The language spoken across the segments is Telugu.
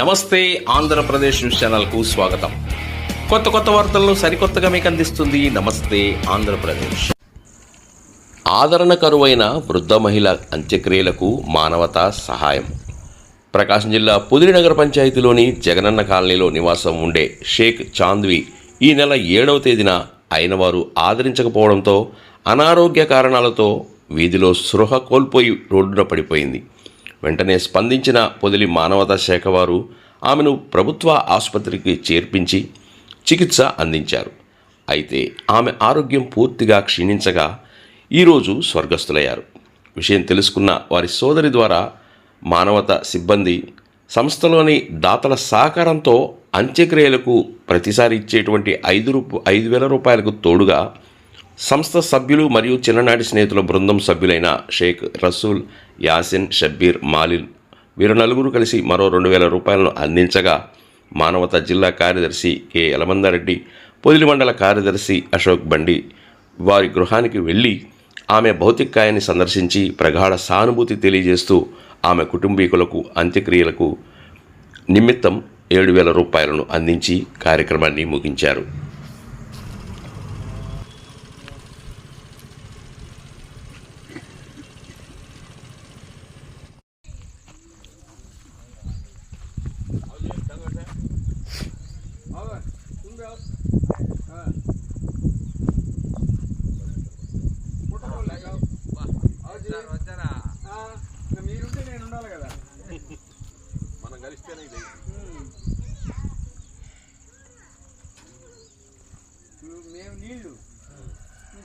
నమస్తే ఆంధ్రప్రదేశ్ న్యూస్ ఛానల్కు స్వాగతం. కొత్త కొత్త వార్తలను సరికొత్తగా మీకు అందిస్తుంది నమస్తే ఆంధ్రప్రదేశ్. ఆదరణ కరువైన వృద్ధ మహిళ అంత్యక్రియలకు మానవతా సహాయం. ప్రకాశం జిల్లా పుదిరి నగర పంచాయతీలోని జగనన్న కాలనీలో నివాసం ఉండే షేక్ చాంద్వి ఈ నెల ఏడవ తేదీన అయిన వారు ఆదరించకపోవడంతో అనారోగ్య కారణాలతో వీధిలో సృహ కోల్పోయి రోడ్డున పడిపోయింది. వెంటనే స్పందించిన పొదిలి మానవతా శాఖ వారు ఆమెను ప్రభుత్వ ఆసుపత్రికి చేర్పించి చికిత్స అందించారు. అయితే ఆమె ఆరోగ్యం పూర్తిగా క్షీణించగా ఈరోజు స్వర్గస్థులయ్యారు. విషయం తెలుసుకున్న వారి సోదరి ద్వారా మానవత సిబ్బంది సంస్థలోని దాతల సహకారంతో అంత్యక్రియలకు ప్రతిసారి ఇచ్చేటువంటి ఐదు రూప ఐదు వేల రూపాయలకు తోడుగా సంస్థ సభ్యులు మరియు చిన్ననాటి స్నేహితుల బృందం సభ్యులైన షేక్ రసూల్ యాసిన్ షబ్బీర్ మాలిన్. వీరు నలుగురు కలిసి మరో రెండు వేల రూపాయలను అందించగా మానవత జిల్లా కార్యదర్శి కె. యలమందారెడ్డి పొదిలి మండల కార్యదర్శి అశోక్ బండి వారి గృహానికి వెళ్ళి ఆమె భౌతికాయాన్ని సందర్శించి ప్రగాఢ సానుభూతి తెలియజేస్తూ ఆమె కుటుంబీకులకు అంత్యక్రియలకు నిమిత్తం ఏడు వేల రూపాయలను అందించి కార్యక్రమాన్ని ముగించారు.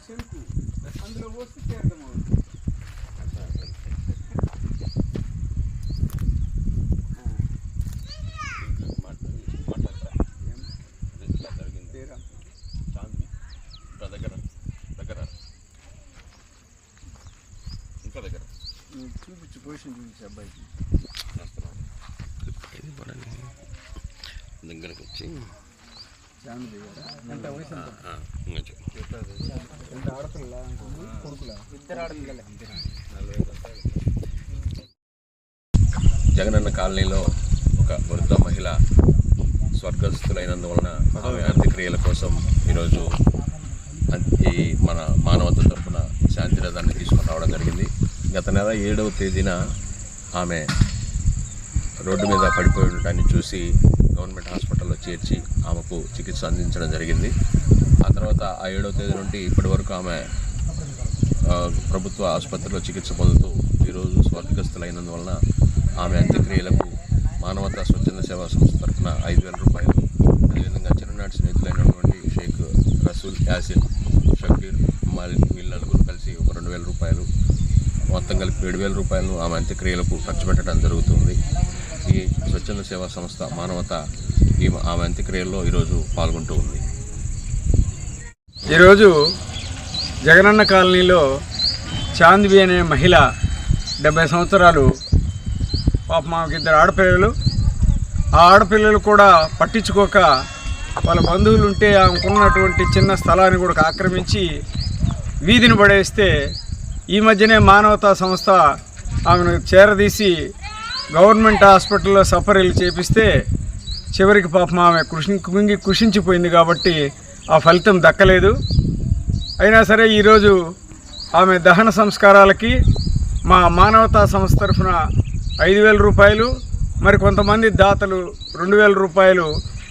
చెరుకు అందులో పోస్తే తీర్థం అవుతుంది తీరం దగ్గర దగ్గర ఇంకా దగ్గర నువ్వు చూపించు పొజిషన్ చూపించు అబ్బాయికి దగ్గరకు వచ్చి ఎంత వయసు ఎంత? ఆ, ఇంకా చెప్పు. ఎంత ఆడపిల్ల కొడుకులా ఇద్దరు ఆడపిల్లలే జగనన్న కాలనీలో ఒక వృద్ధ మహిళ స్వర్గస్థులైనందువలన ఆమె అంత్యక్రియల కోసం ఈరోజు ఈ మన మానవత తరఫున శాంతి రథాన్ని తీసుకొని రావడం జరిగింది గత నెల ఏడవ తేదీన ఆమె రోడ్డు మీద పడిపోయి ఉండటాన్ని చూసి గవర్నమెంట్ హాస్పిటల్లో చేర్చి ఆమెకు చికిత్స అందించడం జరిగింది ఆ తర్వాత ఆ ఏడవ తేదీ నుండి ఇప్పటి వరకు ఆమె ప్రభుత్వ ఆసుపత్రిలో చికిత్స పొందుతూ ఈరోజు స్వర్గస్థులైనందువలన ఆమె అంత్యక్రియలకు మానవతా స్వచ్ఛంద సేవా సంస్థ తరఫున ఐదు వేల రూపాయలు అదేవిధంగా చిన్ననాటి స్నేహితులైనటువంటి షేక్ రసూల్ యాసిన్ షకీర్ మాలిక్ వీళ్ళ నలుగురు కలిసి ఒక రెండు వేల రూపాయలు మొత్తం కలిపి ఏడు వేల రూపాయలను ఆమె అంత్యక్రియలకు ఖర్చు పెట్టడం జరుగుతుంది. ఈ స్వచ్ఛంద సేవా సంస్థ మానవత ఈ ఆమె అంత్యక్రియల్లో ఈరోజు పాల్గొంటూ ఉంది. ఈరోజు జగనన్న కాలనీలో చాందివి అనే మహిళ డెబ్బై సంవత్సరాలు పాప మాకు ఇద్దరు ఆడపిల్లలు. ఆ ఆడపిల్లలు కూడా పట్టించుకోక వాళ్ళ బంధువులు ఉంటే ఆమెకున్నటువంటి చిన్న స్థలాన్ని కూడా ఆక్రమించి వీధిని పడేస్తే ఈ మధ్యనే మానవతా సంస్థ ఆమెను చేరదీసి గవర్నమెంట్ హాస్పిటల్లో సఫరీలు చేపిస్తే చివరికి పాపం ఆమె కృషి కుంగి కృషించిపోయింది కాబట్టి ఆ ఫలితం దక్కలేదు. అయినా సరే ఈరోజు ఆమె దహన సంస్కారాలకి మా మానవతా సంస్థ తరఫున ఐదు వేల రూపాయలు మరి కొంతమంది దాతలు రెండు వేల రూపాయలు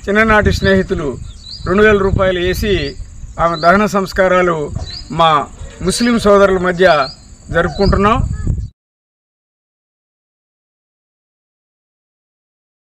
చిన్ననాటి స్నేహితులు రెండు వేల రూపాయలు వేసి ఆమె దహన సంస్కారాలు మా ముస్లిం సోదరుల మధ్య జరుపుకుంటున్నాం.